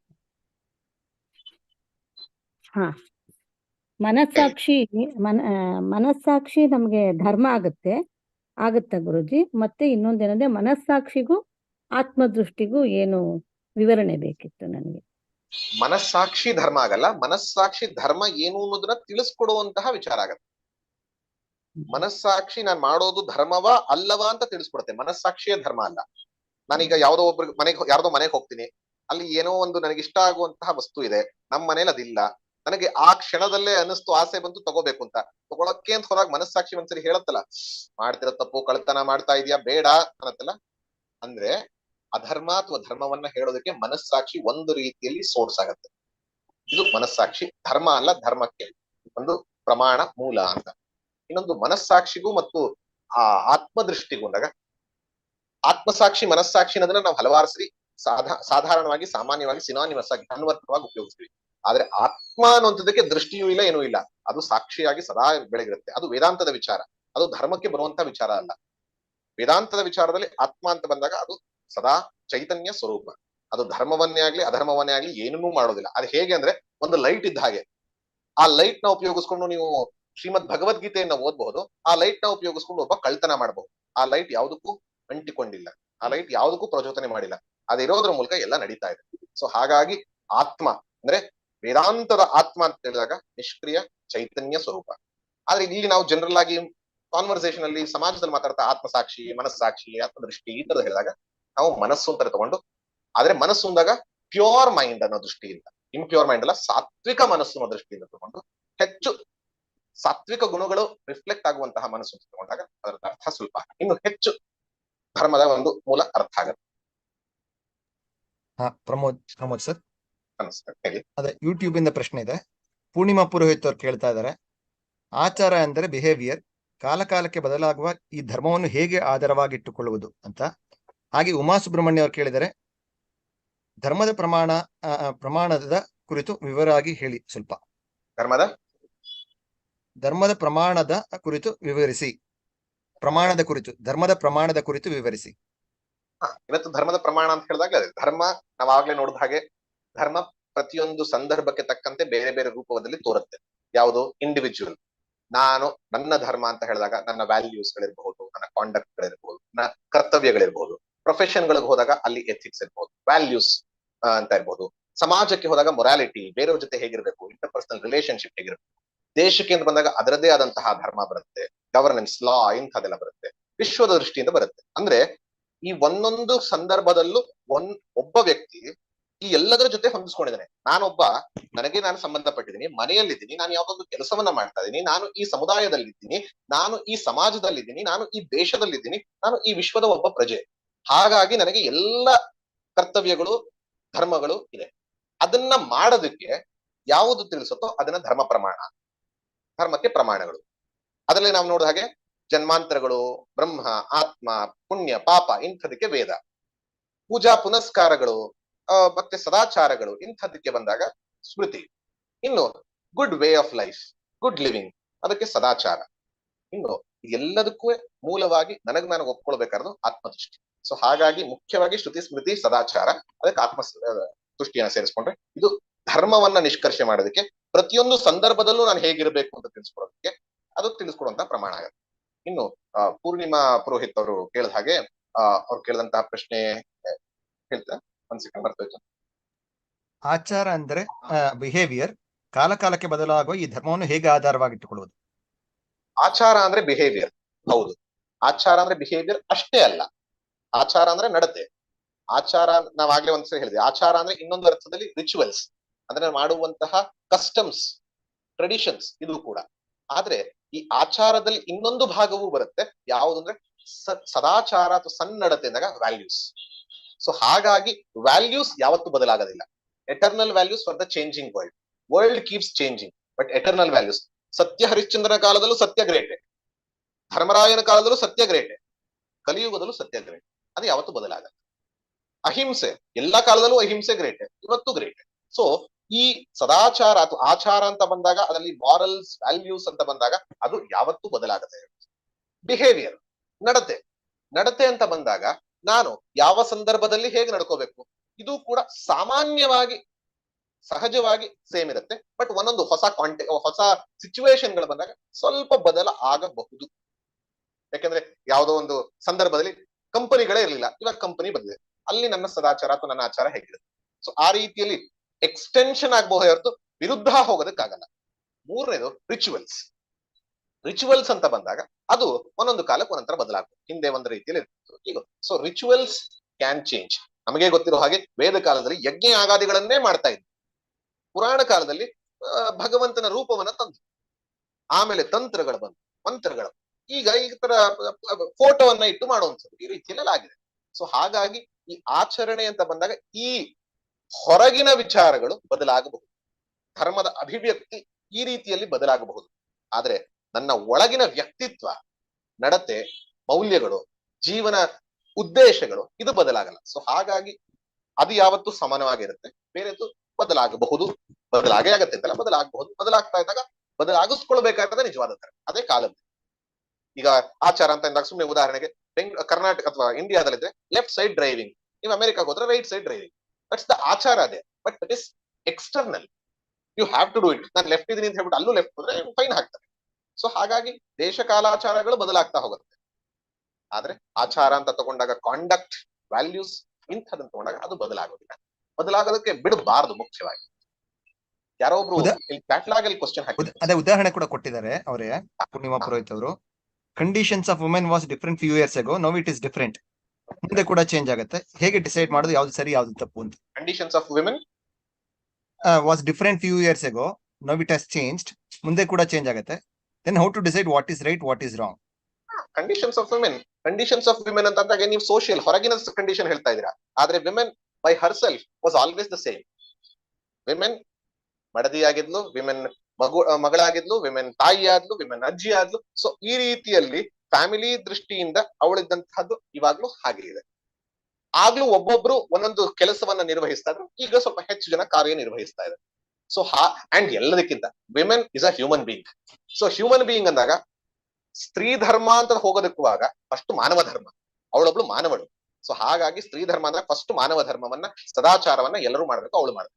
ಹಾ. ಮನಸ್ಸಾಕ್ಷಿ, ಮನ ಮನಸ್ಸಾಕ್ಷಿ ನಮ್ಗೆ ಧರ್ಮ ಆಗುತ್ತೆ. ಆಗುತ್ತೆ ಗುರುಜಿ. ಮತ್ತೆ ಇನ್ನೊಂದೇನಂದ್ರೆ ಮನಸ್ಸಾಕ್ಷಿಗೂ, ಆತ್ಮದೃಷ್ಟಿಗೂ ಏನು ವಿವರಣೆ ಬೇಕಿತ್ತು ನನಗೆ? ಮನಸ್ಸಾಕ್ಷಿ ಧರ್ಮ ಆಗಲ್ಲ. ಮನಸ್ಸಾಕ್ಷಿ ಧರ್ಮ ಏನು ಅನ್ನೋದನ್ನ ತಿಳಿಸ್ಕೊಡುವಂತಹ ವಿಚಾರ ಆಗತ್ತೆ. ಮನಸ್ಸಾಕ್ಷಿ ನಾನ್ ಮಾಡೋದು ಧರ್ಮವಾ ಅಲ್ಲವಾ ಅಂತ ತಿಳಿಸ್ಕೊಡುತ್ತೆ. ಮನಸ್ಸಾಕ್ಷಿಯ ಧರ್ಮ ಅಲ್ಲ. ನಾನೀಗ ಯಾವ್ದೋ ಒಬ್ರಿಗೆ ಮನೆಗೆ, ಯಾರ್ದೋ ಮನೆಗೆ ಹೋಗ್ತೀನಿ. ಅಲ್ಲಿ ಏನೋ ಒಂದು ನನಗೆ ಇಷ್ಟ ಆಗುವಂತಹ ವಸ್ತು ಇದೆ. ನಮ್ಮ ಮನೇಲಿ ಅದಿಲ್ಲ. ನನಗೆ ಆ ಕ್ಷಣದಲ್ಲೇ ಅನಿಸ್ತು ಆಸೆ ಬಂತು, ತಗೋಬೇಕು ಅಂತ. ತಗೊಳಕ್ಕೆ ಅಂತ ಹೊರಗೆ ಮನಸ್ಸಾಕ್ಷಿ ಒಂದ್ಸರಿ ಹೇಳತ್ತಲ್ಲ, ಮಾಡ್ತಿರೋ ತಪ್ಪು, ಕಳ್ತನ ಮಾಡ್ತಾ ಇದೀಯಾ, ಬೇಡ ಅನ್ನತ್ತಲ್ಲ. ಅಂದ್ರೆ ಅಧರ್ಮ ಅಥವಾ ಧರ್ಮವನ್ನ ಹೇಳೋದಕ್ಕೆ ಮನಸ್ಸಾಕ್ಷಿ ಒಂದು ರೀತಿಯಲ್ಲಿ ಸೋರ್ಸ್ ಆಗತ್ತೆ ಇದು ಮನಸ್ಸಾಕ್ಷಿ ಧರ್ಮ ಅಲ್ಲ, ಧರ್ಮಕ್ಕೆ ಒಂದು ಪ್ರಮಾಣ ಮೂಲ ಅಂತ. ಇನ್ನೊಂದು ಮನಸ್ಸಾಕ್ಷಿಗೂ ಮತ್ತು ಆ ಆತ್ಮದೃಷ್ಟಿಗೂ ಅಂದಾಗ ಆತ್ಮಸಾಕ್ಷಿ, ಮನಸ್ಸಾಕ್ಷಿ ಅನ್ನೋದನ್ನ ನಾವು ಹಲವಾರು ಸರಿ ಸಾಧಾ, ಸಾಧಾರಣವಾಗಿ, ಸಾಮಾನ್ಯವಾಗಿ ಸಿನಾನಿಮಸ್ ಆಗಿ, ಅನ್ವರ್ಥವಾಗಿ ಉಪಯೋಗಿಸ್ತೀವಿ. ಆದ್ರೆ ಆತ್ಮ ಅನ್ನುವಂಥದ್ದಕ್ಕೆ ದೃಷ್ಟಿಯೂ ಇಲ್ಲ, ಏನೂ ಇಲ್ಲ. ಅದು ಸಾಕ್ಷಿಯಾಗಿ ಸದಾ ಬೆಳಗಿರುತ್ತೆ. ಅದು ವೇದಾಂತದ ವಿಚಾರ. ಅದು ಧರ್ಮಕ್ಕೆ ಬರುವಂತ ವಿಚಾರ ಅಲ್ಲ. ವೇದಾಂತದ ವಿಚಾರದಲ್ಲಿ ಆತ್ಮ ಅಂತ ಬಂದಾಗ ಅದು ಸದಾ ಚೈತನ್ಯ ಸ್ವರೂಪ. ಅದು ಧರ್ಮವನ್ನೇ ಆಗ್ಲಿ, ಅಧರ್ಮವನ್ನೇ ಆಗ್ಲಿ ಏನನ್ನೂ ಮಾಡೋದಿಲ್ಲ. ಅದು ಹೇಗೆ ಅಂದ್ರೆ ಒಂದು ಲೈಟ್ ಇದ್ದ ಹಾಗೆ. ಆ ಲೈಟ್ನ ಉಪಯೋಗಿಸ್ಕೊಂಡು ನೀವು ಶ್ರೀಮದ್ ಭಗವದ್ಗೀತೆಯನ್ನ ಓದಬಹುದು. ಆ ಲೈಟ್ನ ಉಪಯೋಗಿಸ್ಕೊಂಡು ಒಬ್ಬ ಕಳ್ತನ ಮಾಡಬಹುದು. ಆ ಲೈಟ್ ಯಾವುದಕ್ಕೂ ಅಂಟಿಕೊಂಡಿಲ್ಲ. ಆ ಲೈಟ್ ಯಾವುದಕ್ಕೂ ಪ್ರಚೋದನೆ ಮಾಡಿಲ್ಲ. ಅದಿರೋದ್ರ ಮೂಲಕ ಎಲ್ಲ ನಡೀತಾ ಇದೆ. ಸೊ ಹಾಗಾಗಿ ಆತ್ಮ ಅಂದ್ರೆ ವೇದಾಂತದ ಆತ್ಮ ಅಂತ ಹೇಳಿದಾಗ ನಿಷ್ಕ್ರಿಯ ಚೈತನ್ಯ ಸ್ವರೂಪ. ಆದ್ರೆ ಇಲ್ಲಿ ನಾವು ಜನರಲ್ ಆಗಿ ಕಾನ್ವರ್ಸೇಷನ್ ಅಲ್ಲಿ ಸಮಾಜದಲ್ಲಿ ಮಾತಾಡ್ತಾ ಆತ್ಮಸಾಕ್ಷಿ, ಮನಸ್ಸಾಕ್ಷಿ, ಆತ್ಮದೃಷ್ಟಿ ಈ ತರದ ಹೇಳಿದಾಗ ನಾವು ಮನಸ್ಸು ಅಂತ ತಗೊಂಡು, ಆದ್ರೆ ಮನಸ್ಸು ಅಂದಾಗ ಪ್ಯೂರ್ ಮೈಂಡ್ ಅನ್ನೋ ದೃಷ್ಟಿಯಿಂದ ಇಂಪ್ಯೂರ್ ಮೈಂಡ್ ಅಲ್ಲ, ಸಾತ್ವಿಕ ಮನಸ್ಸು ಅನ್ನೋ ದೃಷ್ಟಿಯಿಂದ ತಗೊಂಡು ಹೆಚ್ಚು ಸಾತ್ವಿಕ ಗುಣಗಳು ರಿಫ್ಲೆಕ್ಟ್ ಆಗುವಂತಹ ಮನಸ್ಸು ಅಂತ ತಗೊಂಡಾಗ ಅದರ ಅರ್ಥ ಸ್ವಲ್ಪ ಇನ್ನು ಹೆಚ್ಚು ಧರ್ಮದ ಒಂದು ಮೂಲ ಅರ್ಥ ಆಗುತ್ತೆ. ಹಾ, ಪ್ರಮೋದ್ ಪ್ರಮೋದ್ ಸರ್. ಅದೇ ಯೂಟ್ಯೂಬ್ ಇಂದ ಪ್ರಶ್ನೆ ಇದೆ. ಪೂರ್ಣಿಮಾ ಪುರೋಹಿತ್ ಅವ್ರು ಕೇಳ್ತಾ ಇದ್ದಾರೆ ಆಚಾರ ಅಂದರೆ ಬಿಹೇವಿಯರ್ ಕಾಲಕಾಲಕ್ಕೆ ಬದಲಾಗುವ ಈ ಧರ್ಮವನ್ನು ಹೇಗೆ ಆಧಾರವಾಗಿಟ್ಟುಕೊಳ್ಳುವುದು ಅಂತ. ಹಾಗೆ ಉಮಾ ಸುಬ್ರಹ್ಮಣ್ಯ ಅವ್ರು ಕೇಳಿದರೆ ಧರ್ಮದ ಪ್ರಮಾಣ ಪ್ರಮಾಣದ ಕುರಿತು ವಿವರವಾಗಿ ಹೇಳಿ ಸ್ವಲ್ಪ. ಧರ್ಮದ? ಧರ್ಮದ ಪ್ರಮಾಣದ ಕುರಿತು ವಿವರಿಸಿ. ಪ್ರಮಾಣದ ಕುರಿತು ಧರ್ಮದ ಪ್ರಮಾಣದ ಕುರಿತು ವಿವರಿಸಿ. ಇವತ್ತು ಧರ್ಮದ ಪ್ರಮಾಣ ಅಂತ ಹೇಳಿದಾಗ ಧರ್ಮ ನಾವಾಗ್ಲೇ ಆಗ್ಲೇ ನೋಡಿದ ಹಾಗೆ ಧರ್ಮ ಪ್ರತಿಯೊಂದು ಸಂದರ್ಭಕ್ಕೆ ತಕ್ಕಂತೆ ಬೇರೆ ಬೇರೆ ರೂಪದಲ್ಲಿ ತೋರುತ್ತೆ. ಯಾವುದು? ಇಂಡಿವಿಜುವಲ್ ನಾನು ನನ್ನ ಧರ್ಮ ಅಂತ ಹೇಳಿದಾಗ ನನ್ನ ವ್ಯಾಲ್ಯೂಸ್ ಗಳಿರ್ಬಹುದು, ನನ್ನ ಕಾಂಡಕ್ಟ್ ಗಳಿರ್ಬಹುದು, ನನ್ನ ಕರ್ತವ್ಯಗಳಿರ್ಬಹುದು. ಪ್ರೊಫೆಷನ್ ಗಳಿಗೆ ಹೋದಾಗ ಅಲ್ಲಿ ಎಥಿಕ್ಸ್ ಇರ್ಬಹುದು ವ್ಯಾಲ್ಯೂಸ್ ಅಂತ ಇರ್ಬಹುದು. ಸಮಾಜಕ್ಕೆ ಹೋದಾಗ ಮೊರಾಲಿಟಿ ಬೇರೆಯವ್ರ ಜೊತೆ ಹೇಗಿರ್ಬೇಕು? ಇಂಟರ್ಪರ್ಸನಲ್ ರಿಲೇಶನ್ಶಿಪ್ ಹೇಗಿರ್ಬೇಕು? ದೇಶಕ್ಕೆ ಅಂತ ಬಂದಾಗ ಅದರದೇ ಆದಂತಹ ಧರ್ಮ ಬರುತ್ತೆ. ಗವರ್ನೆನ್ಸ್ ಲಾ ಇಂಥದೆಲ್ಲ ಬರುತ್ತೆ. ವಿಶ್ವದ ದೃಷ್ಟಿಯಿಂದ ಬರುತ್ತೆ. ಅಂದ್ರೆ ಈ ಒಂದೊಂದು ಸಂದರ್ಭದಲ್ಲೂ ಒಂದ್ ಒಬ್ಬ ವ್ಯಕ್ತಿ ಈ ಎಲ್ಲದರ ಜೊತೆ ಹೊಂದಿಸ್ಕೊಂಡಿದ್ದಾನೆ. ನಾನೊಬ್ಬ, ನನಗೆ ನಾನು ಸಂಬಂಧಪಟ್ಟಿದ್ದೀನಿ, ಮನೆಯಲ್ಲಿದ್ದೀನಿ, ನಾನು ಯಾವ್ದೊಂದು ಕೆಲಸವನ್ನ ಮಾಡ್ತಾ ಇದ್ದೀನಿ, ನಾನು ಈ ಸಮುದಾಯದಲ್ಲಿದ್ದೀನಿ, ನಾನು ಈ ಸಮಾಜದಲ್ಲಿದ್ದೀನಿ, ನಾನು ಈ ದೇಶದಲ್ಲಿದ್ದೀನಿ, ನಾನು ಈ ವಿಶ್ವದ ಒಬ್ಬ ಪ್ರಜೆ. ಹಾಗಾಗಿ ನನಗೆ ಎಲ್ಲ ಕರ್ತವ್ಯಗಳು, ಧರ್ಮಗಳು ಇದೆ. ಅದನ್ನ ಮಾಡೋದಕ್ಕೆ ಯಾವುದು ತಿಳಿಸುತ್ತೋ ಅದನ್ನ ಧರ್ಮ ಪ್ರಮಾಣ, ಧರ್ಮಕ್ಕೆ ಪ್ರಮಾಣಗಳು. ಅದರಲ್ಲಿ ನಾವು ನೋಡಿದ ಹಾಗೆ ಜನ್ಮಾಂತರಗಳು, ಬ್ರಹ್ಮ, ಆತ್ಮ, ಪುಣ್ಯ, ಪಾಪ ಇಂಥದಕ್ಕೆ ವೇದ. ಪೂಜಾ ಪುನಸ್ಕಾರಗಳು ಮತ್ತೆ ಸದಾಚಾರಗಳು ಇಂಥದ್ದಕ್ಕೆ ಬಂದಾಗ ಸ್ಮೃತಿ. ಇನ್ನು good way of life good living ಅದಕ್ಕೆ ಸದಾಚಾರ. ಇನ್ನು ಎಲ್ಲದಕ್ಕೂ ಮೂಲವಾಗಿ ನನಗ್ ನಾನು ಒಪ್ಕೊಳ್ಬೇಕಾದ್ರು ಆತ್ಮದೃಷ್ಟಿ. ಸೊ ಹಾಗಾಗಿ ಮುಖ್ಯವಾಗಿ ಶ್ರುತಿ, ಸ್ಮೃತಿ, ಸದಾಚಾರ, ಅದಕ್ಕೆ ಆತ್ಮ ದೃಷ್ಟಿಯನ್ನ ಸೇರಿಸ್ಕೊಂಡ್ರೆ ಇದು ಧರ್ಮವನ್ನ ನಿಷ್ಕರ್ಷೆ ಮಾಡೋದಕ್ಕೆ, ಪ್ರತಿಯೊಂದು ಸಂದರ್ಭದಲ್ಲೂ ನಾನು ಹೇಗಿರ್ಬೇಕು ಅಂತ ತಿಳಿಸ್ಕೊಡೋದಕ್ಕೆ ಅದು ತಿಳಿಸ್ಕೊಡುವಂತ ಪ್ರಮಾಣ ಆಗುತ್ತೆ. ಇನ್ನು ಪೂರ್ಣಿಮಾ ಪುರೋಹಿತ್ ಅವರು ಕೇಳಿದ ಹಾಗೆ ಅವ್ರು ಕೇಳಿದಂತಹ ಪ್ರಶ್ನೆ ಹೇಳ್ತಾರೆ ಹೇಳ್ತಾ ಬರ್ತೈತೆ ಆಚಾರ ಅಂದ್ರೆ ಬಿಹೇವಿಯರ್ ಕಾಲ ಕಾಲಕ್ಕೆ ಬದಲಾಗುವ ಈ ಧರ್ಮವನ್ನು ಹೇಗೆ ಆಧಾರವಾಗಿಟ್ಟುಕೊಳ್ಳುವುದು? ಆಚಾರ ಅಂದ್ರೆ ಬಿಹೇವಿಯರ್ ಹೌದು. ಆಚಾರ ಅಂದ್ರೆ ಬಿಹೇವಿಯರ್ ಅಷ್ಟೇ ಅಲ್ಲ. ಆಚಾರ ಅಂದ್ರೆ ನಡತೆ. ಆಚಾರ ನಾವ್ ಆಗ್ಲೇ ಒಂದ್ಸರಿ ಹೇಳಿದ್ವಿ. ಆಚಾರ ಅಂದ್ರೆ ಇನ್ನೊಂದು ಅರ್ಥದಲ್ಲಿ ರಿಚುವಲ್ಸ್ ಅಂದ್ರೆ ಮಾಡುವಂತಹ ಕಸ್ಟಮ್ಸ್ ಟ್ರೆಡಿಷನ್ಸ್ ಇದು ಕೂಡ. ಆದ್ರೆ ಈ ಆಚಾರದಲ್ಲಿ ಇನ್ನೊಂದು ಭಾಗವೂ ಬರುತ್ತೆ. ಯಾವುದು ಅಂದ್ರೆ ಸದಾಚಾರ ಅಥವಾ ಸನ್ನಡತೆ ಅಂದಾಗ ವ್ಯಾಲ್ಯೂಸ್ ಸೊ ಹಾಗಾಗಿ ವ್ಯಾಲ್ಯೂಸ್ ಯಾವತ್ತೂ ಬದಲಾಗೋದಿಲ್ಲ. Eternal values for the changing world world keeps changing but eternal values ಸತ್ಯ ಹರಿಶ್ಚಂದ್ರನ ಕಾಲದಲ್ಲೂ ಸತ್ಯ ಗ್ರೇಟೆ ಧರ್ಮರಾಯನ ಕಾಲದಲ್ಲೂ ಸತ್ಯ ಗ್ರೇಟೆ ಕಲಿಯುಗದಲ್ಲೂ ಸತ್ಯ ಗ್ರೇಟ್ ಅದು ಯಾವತ್ತೂ ಬದಲಾಗಲ್ಲ. ಅಹಿಂಸೆ, ಎಲ್ಲಾ ಕಾಲದಲ್ಲೂ ಅಹಿಂಸೆ ಗ್ರೇಟೆ ಇವತ್ತು ಗ್ರೇಟೆ ಸೊ ಈ ಸದಾಚಾರ ಅಥವಾ ಆಚಾರ ಅಂತ ಬಂದಾಗ, ಅದರಲ್ಲಿ ಮಾರಲ್ಸ್ ವ್ಯಾಲ್ಯೂಸ್ ಅಂತ ಬಂದಾಗ, ಅದು ಯಾವತ್ತೂ ಬದಲಾಗದೆ ಬಿಹೇವಿಯರ್ ನಡತೆ. ನಡತೆ ಅಂತ ಬಂದಾಗ ನಾನು ಯಾವ ಸಂದರ್ಭದಲ್ಲಿ ಹೇಗೆ ನಡ್ಕೋಬೇಕು? ಇದು ಕೂಡ ಸಾಮಾನ್ಯವಾಗಿ, ಸಹಜವಾಗಿ ಸೇಮ್ ಇರುತ್ತೆ. ಬಟ್ ಒಂದೊಂದು ಹೊಸ ಕಾಂಟೆ ಹೊಸ ಸಿಚುವೇಶನ್ಗಳು ಬಂದಾಗ ಸ್ವಲ್ಪ ಬದಲ ಆಗಬಹುದು. ಯಾಕಂದ್ರೆ ಯಾವುದೋ ಒಂದು ಸಂದರ್ಭದಲ್ಲಿ ಕಂಪನಿಗಳೇ ಇರಲಿಲ್ಲ. ಇವಾಗ ಕಂಪನಿ ಬಂದಿದೆ. ಅಲ್ಲಿ ನನ್ನ ಸದಾಚಾರ ಅಥವಾ ನನ್ನ ಆಚಾರ ಹೇಗಿರುತ್ತೆ? ಸೊ ಆ ರೀತಿಯಲ್ಲಿ ಎಕ್ಸ್ಟೆನ್ಷನ್ ಆಗಬಹುದು ಹೊರತು ವಿರುದ್ಧ ಹೋಗೋದಕ್ಕಾಗಲ್ಲ. ಮೂರನೇದು ರಿಚುವಲ್ಸ್ ರಿಚುವಲ್ಸ್ ಅಂತ ಬಂದಾಗ ಅದು ಒಂದೊಂದು ಕಾಲಕ್ಕೆ ಒಂದೊಂದರ ಬದಲಾಗ್ತದೆ. ಹಿಂದೆ ಒಂದು ರೀತಿಯಲ್ಲಿ ಈಗ ಸೊ ರಿಚುವಲ್ಸ್ ಕ್ಯಾನ್ ಚೇಂಜ್ ನಮಗೆ ಗೊತ್ತಿರೋ ಹಾಗೆ ವೇದ ಕಾಲದಲ್ಲಿ ಯಜ್ಞ ಆಗಾದಿಗಳನ್ನೇ ಮಾಡ್ತಾ ಇದ್ರು ಪುರಾಣ ಕಾಲದಲ್ಲಿ ಭಗವಂತನ ರೂಪವನ್ನ ತಂದ್ರು ಆಮೇಲೆ ತಂತ್ರಗಳು ಬಂದು ಮಂತ್ರಗಳು. ಈಗ ಈ ತರ ಫೋಟೋವನ್ನ ಇಟ್ಟು ಮಾಡುವಂಥದ್ದು ಈ ರೀತಿಯಲ್ಲಿ ಆಗಿದೆ. ಸೊ ಹಾಗಾಗಿ ಈ ಆಚರಣೆ ಅಂತ ಬಂದಾಗ ಈ ಹೊರಗಿನ ವಿಚಾರಗಳು ಬದಲಾಗಬಹುದು. ಧರ್ಮದ ಅಭಿವ್ಯಕ್ತಿ ಈ ರೀತಿಯಲ್ಲಿ ಬದಲಾಗಬಹುದು. ಆದ್ರೆ ನನ್ನ ಒಳಗಿನ ವ್ಯಕ್ತಿತ್ವ, ನಡತೆ, ಮೌಲ್ಯಗಳು ಜೀವನ ಉದ್ದೇಶಗಳು, ಇದು ಬದಲಾಗಲ್ಲ. ಸೊ ಹಾಗಾಗಿ ಅದು ಯಾವತ್ತು ಸಮಾನವಾಗಿರುತ್ತೆ. ಬೇರೆದು ಬದಲಾಗಬಹುದು, ಬದಲಾಗೇ ಆಗತ್ತೆ ಅಂತಲ್ಲ, ಬದಲಾಗಬಹುದು, ಬದಲಾಗ್ತಾ ಇದ್ದಾಗ ಬದಲಾಗಿಸ್ಕೊಳ್ಬೇಕಾದ್ರೆ ನಿಜವಾದ ತರ ಅದೇ ಕಾಲದ್ದು. ಈಗ ಆಚಾರ ಅಂತ ಅಂದಾಗ ಸುಮ್ಮನೆ ಉದಾಹರಣೆಗೆ ಬೆಂಗ್, ಕರ್ನಾಟಕ ಅಥವಾ ಇಂಡಿಯಾದಲ್ಲಿದ್ರೆ ಲೆಫ್ಟ್ ಸೈಡ್ ಡ್ರೈವಿಂಗ್ ನೀವು ಅಮೆರಿಕಾಗ ಹೋದ್ರೆ right side driving that's the ಆಚಾರ ಅದೇ. But that is external you have to do it ನಾನು ಲೆಫ್ಟ್ ಇದೀನಿ ಅಂತ ಹೇಳ್ಬಿಟ್ಟು ಅಲ್ಲೂ ಲೆಫ್ಟ್ ಹೋದ್ರೆ ಫೈನ್ ಹಾಕ್ತಾರೆ ಸೊ ಹಾಗಾಗಿ ದೇಶ ಕಾಲಾಚಾರಗಳು ಬದಲಾಗ್ತಾ ಹೋಗುತ್ತೆ. ಆದ್ರೆ ಆಚಾರ ಅಂತ ತಗೊಂಡಾಗ ಕಾಂಡಕ್ಟ್ ವ್ಯಾಲ್ಯೂಸ್ ಇಂಥದನ್ನ ತಗೊಂಡಾಗ ಅದು ಬದಲಾಗೋದಿಲ್ಲ. ಬದಲಾಗೋದಕ್ಕೆ ಬಿಡಬಾರದು ಮುಖ್ಯವಾಗಿ. ಯಾರೋ ಒಬ್ರು ಇಲ್ಲಿ ಕ್ಯಾಟ್ಲಾಗ್ ಅಲ್ಲಿ ಕ್ವಶನ್ ಹಾಕಿದ್ರು ಅದೇ ಉದಾಹರಣೆ ಕೂಡ ಕೊಟ್ಟಿದ್ದಾರೆ ಅವರೇ ಪೂರ್ಣಿಮಾ ಪುರೋಹಿತ್ ಅವರು. Conditions of women was different few years ago no it is different ಮುಂದೆ ಕೂಡ ಚೇಂಜ್ ಆಗುತ್ತೆ. ಹೇಗೆ ಡಿಸೈಡ್ ಮಾಡೋದು ಯಾವ್ದು ಸರಿ ಯಾವ್ದು ತಪ್ಪು ಅಂತ. Conditions of women was different few years ago no it has changed ಮುಂದೆ ಕೂಡ ಚೇಂಜ್ ಆಗುತ್ತೆ. Then how to decide what is right what is wrong conditions of women conditions of women ಅಂತ ಅಂದಾಗ ನೀವು ಸೋಷಿಯಲ್ ಹೊರಗಿನ ಕಂಡೀಷನ್ ಹೇಳ್ತಾ ಇದೀರಾ ಆದ್ರೆ women by herself was always the same women ಮಡದಿ ಆಗಿದ್ಲು ವಿಮೆನ್ ಮಗು ಮಗಳಾಗಿದ್ಲು ವಿಮೆನ್ ತಾಯಿ ಆದ್ಲು ವಿಮೆನ್ ಅಜ್ಜಿ ಆದ್ಲು ಸೊ ಈ ರೀತಿಯಲ್ಲಿ ಫ್ಯಾಮಿಲಿ ದೃಷ್ಟಿಯಿಂದ ಅವಳಿದ್ದಂತಹದ್ದು ಇವಾಗ್ಲೂ ಹಾಗೆ ಇದೆ. ಆಗ್ಲೂ ಒಬ್ಬೊಬ್ರು ಒಂದೊಂದು ಕೆಲಸವನ್ನ ನಿರ್ವಹಿಸ್ತಾ ಇದ್ರು, ಈಗ ಸ್ವಲ್ಪ ಹೆಚ್ಚು ಜನ ಕಾರ್ಯ ನಿರ್ವಹಿಸ್ತಾ ಇದ್ದಾರೆ. ಸೊ ಹಾ ಅಂಡ್ ಎಲ್ಲದಕ್ಕಿಂತ women is a human being so human being ಅಂದಾಗ ಸ್ತ್ರೀ ಧರ್ಮ ಅಂತ ಹೋಗೋದಕ್ಕುವಾಗ ಫಸ್ಟ್ ಮಾನವ ಧರ್ಮ ಅವಳೊಬ್ಳು ಮಾನವಳು. ಸೊ ಹಾಗಾಗಿ ಸ್ತ್ರೀ ಧರ್ಮ ಅಂದ್ರೆ ಫಸ್ಟ್ ಮಾನವ ಧರ್ಮವನ್ನ ಸದಾಚಾರವನ್ನ ಎಲ್ಲರೂ ಮಾಡ್ಬೇಕು, ಅವಳು ಮಾಡ್ಬೇಕು.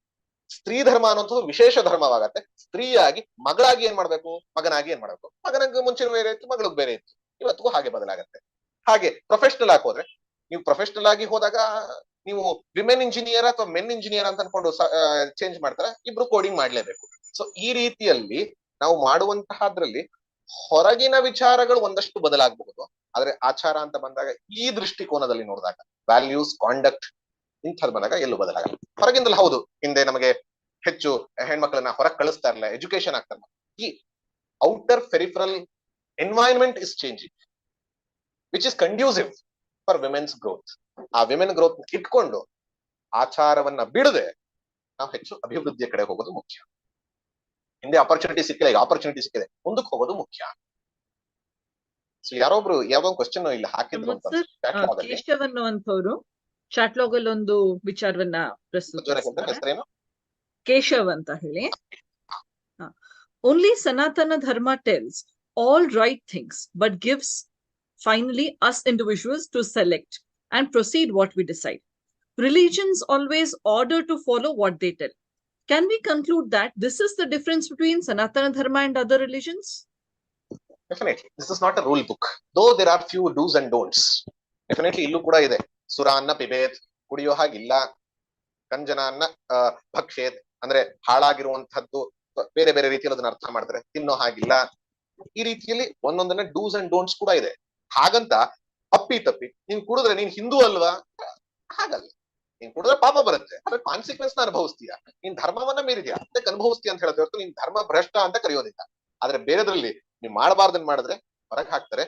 ಸ್ತ್ರೀ ಧರ್ಮ ಅನ್ನೋಂಥದ್ದು ವಿಶೇಷ ಧರ್ಮವಾಗತ್ತೆ. ಸ್ತ್ರೀಯಾಗಿ ಮಗಳಾಗಿ ಏನ್ ಮಾಡ್ಬೇಕು? ಮಗನಾಗಿ ಏನ್ ಮಾಡ್ಬೇಕು? ಮಗನಿಗೆ ಮುಂಚಿನ ಬೇರೆ ಇತ್ತು, ಮಗಳಿಗೆ ಬೇರೆ ಇತ್ತು. ಇವತ್ತಿಗೂ ಹಾಗೆ ಬದಲಾಗತ್ತೆ. ಹಾಗೆ ಪ್ರೊಫೆಷನಲ್ ಆಗಿ ಹೋದ್ರೆ, ನೀವು ಪ್ರೊಫೆಷನಲ್ ಆಗಿ ಹೋದಾಗ ನೀವು ವಿಮೆನ್ ಇಂಜಿನಿಯರ್ ಅಥವಾ ಮೆನ್ ಇಂಜಿನಿಯರ್ ಅಂತ ಅನ್ಕೊಂಡು ಚೇಂಜ್ ಮಾಡ್ತಾರೆ, ಇಬ್ರು ಕೋಡಿಂಗ್ ಮಾಡ್ಲೇಬೇಕು. ಸೊ ಈ ರೀತಿಯಲ್ಲಿ ನಾವು ಮಾಡುವಂತಹದ್ರಲ್ಲಿ ಹೊರಗಿನ ವಿಚಾರಗಳು ಒಂದಷ್ಟು ಬದಲಾಗಬಹುದು. ಆದ್ರೆ ಆಚಾರ ಅಂತ ಬಂದಾಗ ಈ ದೃಷ್ಟಿಕೋನದಲ್ಲಿ ನೋಡಿದಾಗ ವ್ಯಾಲ್ಯೂಸ್ ಕಾಂಡಕ್ಟ್ ಇಂಥದ್ದು ಬಂದಾಗ ಎಲ್ಲೂ ಬದಲಾಗಲ್ಲ. ಹೊರಗಿಂದಲೂ ಹೌದು, ಹಿಂದೆ ನಮಗೆ ಹೆಚ್ಚು ಹೆಣ್ಮಕ್ಳನ್ನ ಹೊರಗೆ ಕಳಿಸ್ತಾ ಇರಲಿಲ್ಲ ಎಜುಕೇಶನ್ ಆಗ್ತಾ ಈ outer peripheral environment is changing which is conducive for women's growth ಆ ವಿಮೆನ್ ಗ್ರೋತ್ ಇಟ್ಕೊಂಡು, ಆಚಾರವನ್ನ ಬಿಡದೆ ನಾವು ಹೆಚ್ಚು ಅಭಿವೃದ್ಧಿಯ ಕಡೆ ಹೋಗೋದು ಮುಖ್ಯ. ಹಿಂದೆ ಆಪರ್ಚುನಿಟಿ ಸಿಕ್ಕಿಲ್ಲ ಈಗ ಆಪರ್ಚುನಿಟಿ ಸಿಕ್ಕಿದೆ. ಮುಂದಕ್ಕೆ ಹೋಗೋದು ಮುಖ್ಯ. ಸೊ ಯಾರೊಬ್ರು ಯಾವ್ದೊಂದು ಕ್ವಶನ್ ಇಲ್ಲಿ ಹಾಕಿದ್ರು ಅಂತ ಸರ್. chat log ಅಲ್ಲಿ. ಕೇಶವ್ ಅನ್ನುವಂಥವ್ರು ಚಾಟ್ಲಾಗ್ ಅಲ್ಲಿ ಒಂದು ವಿಚಾರವನ್ನ ಪ್ರಸ್ತುತ ಕೇಶವ್ ಅಂತ ಹೇಳಿ. Only Sanatana Dharma tells all right things but gives finally us individuals to select and proceed what we decide religions always order to follow what they tell can we conclude that this is the difference between Sanatana Dharma and other religions definitely this is not a rule book though there are few do's and don'ts definitely ಇಲ್ಲೂ ಕೂಡ ಇದೆ ಸುರಾನ್ನ ಪಿಬೇತ್ ಕುಡಿಯೋ ಹಾಗಿಲ್ಲ ಕಂಜನ ಅನ್ನ ಭಕ್ಷೇತ್ ಅಂದ್ರೆ ಹಾಳಾಗಿರುವಂತಹದ್ದು ಬೇರೆ ಬೇರೆ ರೀತಿಯಲ್ಲಿ ಅದನ್ನ ಅರ್ಥ ಮಾಡ್ತಾರೆ. ತಿನ್ನೋ ಹಾಗಿಲ್ಲ ಈ ರೀತಿಯಲ್ಲಿ ಒಂದೊಂದನ್ನ ಡೂಸ್ ಅಂಡ್ ಡೋಂಟ್ಸ್ ಕೂಡ ಇದೆ. ಹಾಗಂತ ಅಪ್ಪಿ ತಪ್ಪಿ, ನೀನ್ ಕುಡಿದ್ರೆ ನೀನ್ ಹಿಂದೂ ಅಲ್ವಾ? ಹಾಗಲ್ಲ. ನೀನ್ ಕುಡಿದ್ರೆ ಪಾಪ ಬರುತ್ತೆ. ಅದ್ರ ಕಾನ್ಸಿಕ್ವೆನ್ಸ್ನ ಅನುಭವಿಸ್ತೀಯ? ನೀನ್ ಧರ್ಮವನ್ನ ಮೀರಿದ್ಯಾ? ಅದಕ್ಕೆ ಅನುಭವಿಸ್ತೀಯ ಅಂತ ಹೇಳಿದ್ರೆ ನೀನ್ ಧರ್ಮ ಭ್ರಷ್ಟ ಅಂತ ಕರೆಯೋದಿಲ್ಲ. ಆದ್ರೆ ಬೇರೆದ್ರಲ್ಲಿ ನೀವು ಮಾಡಬಾರ್ದನ್ ಮಾಡಿದ್ರೆ ಹೊರಗೆ ಹಾಕ್ತಾರೆ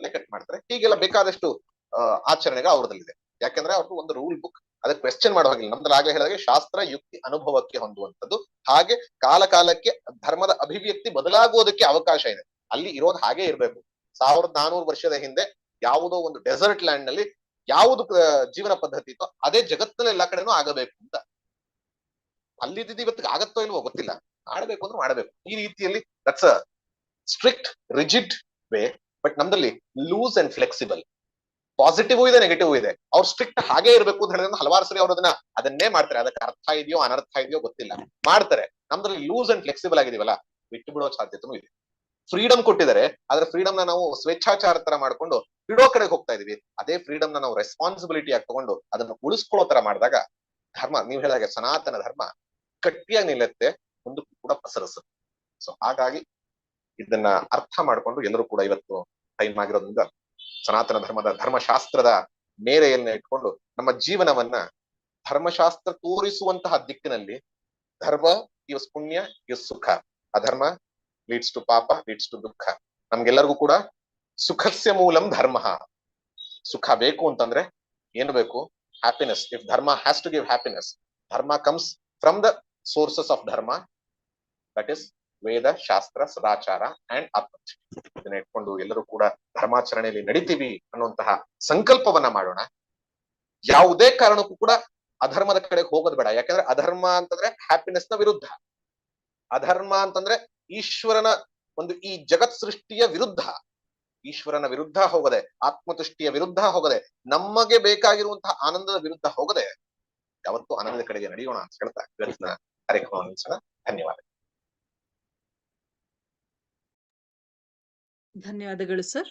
ತಲೆ ಕಟ್ ಮಾಡ್ತಾರೆ. ಹೀಗೆಲ್ಲ ಬೇಕಾದಷ್ಟು ಆ, ಆಚರಣೆಗಳು ಅವ್ರದಲ್ಲಿದೆ ಯಾಕಂದ್ರೆ ಅವ್ರದ್ದು ಒಂದು ರೂಲ್ ಬುಕ್ ಅದಕ್ಕೆ ಕ್ವೆಶ್ಚನ್ ಮಾಡೋ ಹಾಗಿಲ್ಲ. ನಮ್ದ್ರಲ್ಲಿ ಆಗ್ಲೇ ಹೇಳಿದಾಗೆ ಶಾಸ್ತ್ರ ಯುಕ್ತಿ ಅನುಭವಕ್ಕೆ ಹೊಂದುವಂತದ್ದು ಹಾಗೆ ಕಾಲ ಕಾಲಕ್ಕೆ ಧರ್ಮದ ಅಭಿವ್ಯಕ್ತಿ ಬದಲಾಗುವುದಕ್ಕೆ ಅವಕಾಶ ಇದೆ. ಅಲ್ಲಿ ಇರೋದು ಹಾಗೆ ಇರಬೇಕು. ಸಾವಿರದ ನಾನೂರು ವರ್ಷದ ಹಿಂದೆ ಯಾವುದೋ ಒಂದು ಡೆಸರ್ಟ್ ಲ್ಯಾಂಡ್ನಲ್ಲಿ ಯಾವುದು ಜೀವನ ಪದ್ಧತಿ ಇತ್ತೋ ಅದೇ ಜಗತ್ತಿನ ಎಲ್ಲಾ ಕಡೆನೂ ಆಗಬೇಕು ಅಂತ. ಅಲ್ಲಿದ್ದು ಇವತ್ತಿಗೆ ಆಗತ್ತೋ ಇಲ್ವೋ ಗೊತ್ತಿಲ್ಲ. ಮಾಡಬೇಕು ಅಂದ್ರೆ ಮಾಡಬೇಕು ಈ ರೀತಿಯಲ್ಲಿ that's a strict rigid way but ನಮ್ದಲ್ಲಿ loose and flexible positive ಇದೆ ನೆಗೆಟಿವ್ ಇದೆ. ಅವ್ರು ಸ್ಟ್ರಿಕ್ಟ್ ಹಾಗೆ ಇರಬೇಕು ಅಂತ ಹೇಳಿದ್ರೆ ಹಲವಾರು ಸರಿ ಅವ್ರು ಅದನ್ನ ಅದನ್ನೇ ಮಾಡ್ತಾರೆ. ಅದಕ್ಕೆ ಅರ್ಥ ಇದೆಯೋ, ಅನರ್ಥ ಇದೆಯೋ ಗೊತ್ತಿಲ್ಲ. ಮಾಡ್ತಾರೆ. ನಮ್ದ್ರಲ್ಲಿ ಲೂಸ್ ಅಂಡ್ ಫ್ಲೆಕ್ಸಿಬಲ್ ಆಗಿದೀವಲ್ಲ, ಬಿಟ್ಟು ಬಿಡೋ ಸಾಧ್ಯತೆನೂ ಇದೆ. ಫ್ರೀಡಮ್ ಕೊಟ್ಟಿದ್ದಾರೆ. ಆದ್ರೆ ಫ್ರೀಡಮ್ನ ನಾವು ಸ್ವೇಚ್ಛಾಚಾರ ತರ ಮಾಡ್ಕೊಂಡು ಬಿಡೋ ಕಡೆಗೆ ಹೋಗ್ತಾ ಇದೀವಿ. ಅದೇ ಫ್ರೀಡಮ್ ನಾವು ರೆಸ್ಪಾನ್ಸಿಬಿಲಿಟಿ ಆಗಿ ತಗೊಂಡು ಅದನ್ನು ಉಳಿಸ್ಕೊಳ್ಳೋ ತರ ಮಾಡಿದಾಗ ಧರ್ಮ, ನೀವು ಹೇಳಿದಾಗೆ ಸನಾತನ ಧರ್ಮ ಗಟ್ಟಿಯಾಗಿ ನಿಲ್ಲತ್ತೆ ಒಂದು ಕೂಡ ಪಸರಿಸುತ್ತೆ ಸೊ ಹಾಗಾಗಿ ಇದನ್ನ ಅರ್ಥ ಮಾಡ್ಕೊಂಡು ಎಲ್ಲರೂ ಕೂಡ ಇವತ್ತು ಟೈಮ್ ಆಗಿರೋದ್ರಿಂದ ಸನಾತನ ಧರ್ಮದ ಧರ್ಮಶಾಸ್ತ್ರದ ಮೇರೆಯನ್ನ ಇಟ್ಕೊಂಡು ನಮ್ಮ ಜೀವನವನ್ನ ಧರ್ಮಶಾಸ್ತ್ರ ತೋರಿಸುವಂತಹ ದಿಕ್ಕಿನಲ್ಲಿ ಧರ್ಮ is punya is sukha. Adharma leads to papa leads to dukkha. ನಮ್ಗೆಲ್ಲರಿಗೂ ಕೂಡ ಸುಖಸ್ಯ ಮೂಲಂ ಧರ್ಮ. ಸುಖ ಬೇಕು ಅಂತಂದ್ರೆ ಏನು ಬೇಕು? Happiness if dharma has to give happiness dharma comes from the sources of dharma. That is Veda, shastra, sadachara and ಆತ್ಮಚ ಇದನ್ನ ಇಟ್ಕೊಂಡು ಎಲ್ಲರೂ ಕೂಡ ಧರ್ಮಾಚರಣೆಯಲ್ಲಿ ನಡಿತೀವಿ ಅನ್ನುವಂತಹ ಸಂಕಲ್ಪವನ್ನ ಮಾಡೋಣ. ಯಾವುದೇ ಕಾರಣಕ್ಕೂ ಕೂಡ ಅಧರ್ಮದ ಕಡೆ ಹೋಗೋದು ಬೇಡ. ಯಾಕಂದ್ರೆ ಅಧರ್ಮ ಅಂತಂದ್ರೆ ಹ್ಯಾಪಿನೆಸ್ನ ವಿರುದ್ಧ. ಅಧರ್ಮ ಅಂತಂದ್ರೆ ಈಶ್ವರನ ಒಂದು ಈ ಜಗತ್ ಸೃಷ್ಟಿಯ ವಿರುದ್ಧ. ಈಶ್ವರನ ವಿರುದ್ಧ ಹೋಗದೆ ಆತ್ಮತುಷ್ಟಿಯ ವಿರುದ್ಧ ಹೋಗದೆ, ನಮಗೆ ಬೇಕಾಗಿರುವಂತಹ ಆನಂದದ ವಿರುದ್ಧ ಹೋಗದೆ, ಯಾವತ್ತೂ ಆನಂದದ ಕಡೆಗೆ ನಡೆಯೋಣ ಅಂತ ಹೇಳ್ತಾ ಇವತ್ತಿನ ಕಾರ್ಯಕ್ರಮ ನಿಲ್ಲಿಸೋಣ ಧನ್ಯವಾದ. ಧನ್ಯವಾದಗಳು ಸರ್.